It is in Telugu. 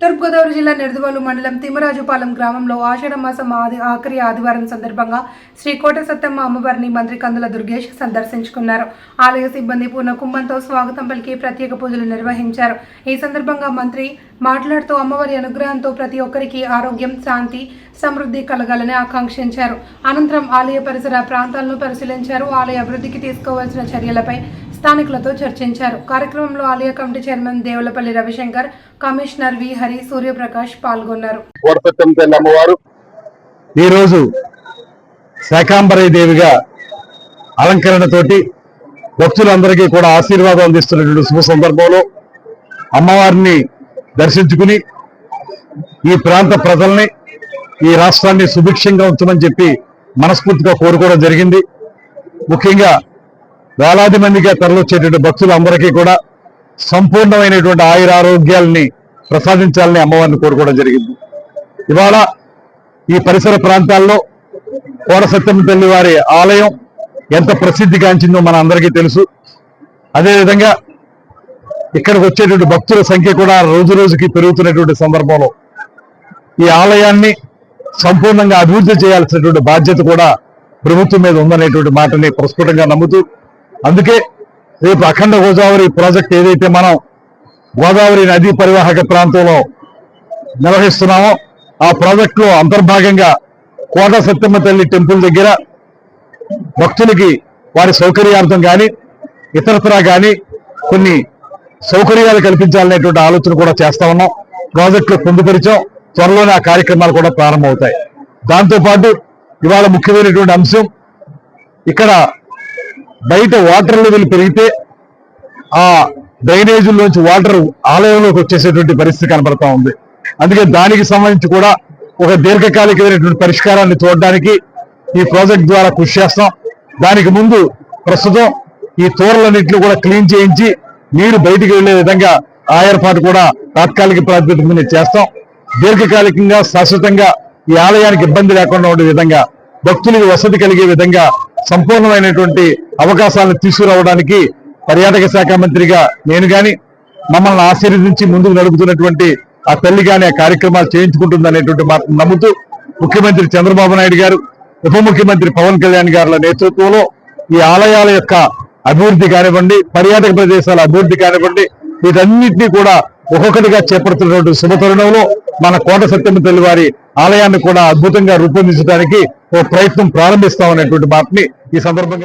తూర్పుగోదావరి జిల్లా నిర్దువలు మండలం తిమ్మరాజుపాలెం గ్రామంలో ఆషాఢ మాసం ఆది ఆఖరి ఆదివారం సందర్భంగా శ్రీ కోట సత్తమ్మ అమ్మవారిని మంత్రి కందుల దుర్గేష్ సందర్శించుకున్నారు. ఆలయ సిబ్బంది పూర్ణ కుంభంతో స్వాగతం పలికి ప్రత్యేక పూజలు నిర్వహించారు. ఈ సందర్భంగా మంత్రి మాట్లాడుతూ అమ్మవారి అనుగ్రహంతో ప్రతి ఒక్కరికి ఆరోగ్యం శాంతి సమృద్ధి కలగాలని ఆకాంక్షించారు. అనంతరం ఆలయ పరిసర ప్రాంతాలను పరిశీలించారు. ఆలయ అభివృద్ధికి తీసుకోవాల్సిన చర్యలపై స్థానికులతో చర్చించారు. కార్యక్రమంలో ఆలయ committee chairman Devulapalli Ravishankar commissioner V Hari Suryaprakash పాల్గొన్నారు. ఈరోజు శాకాంబరీ దేవిగా అలంకరణతోటి భక్తులందరికీ కూడా ఆశీర్వాదం అందిస్తున్నటువంటి శుభ సందర్భంలో అమ్మవారిని దర్శించుకుని ఈ ప్రాంత ప్రజల్ని ఈ రాష్ట్రాన్ని సుభిక్షంగా ఉంచమని చెప్పి మనస్ఫూర్తిగా కోరుకోవడం జరిగింది. ముఖ్యంగా వేలాది మందిగా భక్తులు భక్తులందరికీ కూడా సంపూర్ణమైనటువంటి ఆయుర ఆరోగ్యాలని ప్రసాదించాలని అమ్మవారిని కోరుకోవడం జరిగింది. ఇవాళ ఈ పరిసర ప్రాంతాల్లో కోట సత్యమ్మ తల్లి వారి ఆలయం ఎంత ప్రసిద్ధిగాంచిందో మన అందరికీ తెలుసు. అదేవిధంగా ఇక్కడికి వచ్చేటువంటి భక్తుల సంఖ్య కూడా రోజు రోజుకి పెరుగుతున్నటువంటి సందర్భంలో ఈ ఆలయాన్ని సంపూర్ణంగా అభివృద్ధి చేయాల్సినటువంటి బాధ్యత కూడా ప్రభుత్వం మీద ఉందనేటువంటి మాటని ప్రస్ఫుటంగా నమ్ముతూ అందుకే రేపు అఖండ గోదావరి ప్రాజెక్ట్ ఏదైతే మనం గోదావరి నదీ పరివాహక ప్రాంతంలో నిర్వహిస్తున్నామో ఆ ప్రాజెక్ట్లో అంతర్భాగంగా కోట సత్యమ్మ తల్లి టెంపుల్ దగ్గర భక్తులకి వారి సౌకర్యార్థం కానీ ఇతరత్రా కానీ కొన్ని సౌకర్యాలు కల్పించాలనేటువంటి ఆలోచన కూడా చేస్తా ఉన్నాం. ప్రాజెక్టులు పొందుపరిచాం. త్వరలోనే ఆ కార్యక్రమాలు కూడా ప్రారంభమవుతాయి. దాంతోపాటు ఇవాళ ముఖ్యమైనటువంటి అంశం ఇక్కడ బయట వాటర్ లెవెల్ పెరిగితే ఆ డ్రైనేజీల్లోంచి వాటర్ ఆలయంలోకి వచ్చేసేటువంటి పరిస్థితి కనబడతా ఉంది. అందుకే దానికి సంబంధించి కూడా ఒక దీర్ఘకాలికమైనటువంటి పరిష్కారాన్ని చూడడానికి ఈ ప్రాజెక్ట్ ద్వారా కృషి చేస్తాం. దానికి ముందు ప్రస్తుతం ఈ తోరలన్నింటినీ కూడా క్లీన్ చేయించి నీరు బయటికి వెళ్ళే విధంగా ఆ ఏర్పాటు కూడా తాత్కాలిక ప్రాతిపదిక మీద చేస్తాం. దీర్ఘకాలికంగా శాశ్వతంగా ఈ ఆలయానికి ఇబ్బంది లేకుండా ఉండే విధంగా భక్తులకు వసతి కలిగే విధంగా సంపూర్ణమైనటువంటి అవకాశాలను తీసుకురావడానికి పర్యాటక శాఖ మంత్రిగా నేను గాని మమ్మల్ని ఆశీర్వదించి ముందుకు నడుపుతున్నటువంటి ఆ తల్లి గాని ఆ కార్యక్రమాలు చేయించుకుంటుందనేటువంటి మాట నమ్ముతూ ముఖ్యమంత్రి చంద్రబాబు నాయుడు గారు ఉప ముఖ్యమంత్రి పవన్ కళ్యాణ్ గారుల నేతృత్వంలో ఈ ఆలయాల యొక్క అభివృద్ధి కానివ్వండి పర్యాటక ప్రదేశాల అభివృద్ధి కానివ్వండి వీటన్నిటినీ కూడా ఒక్కొక్కటిగా చేపడుతున్నటువంటి శుభ తరుణంలో మన కోట సత్యమ్మ తల్లి వారి ఆలయాన్ని కూడా అద్భుతంగా రూపొందించడానికి ఓ ప్రయత్నం ప్రారంభిస్తామనేటువంటి మాటని ఈ సందర్భంగా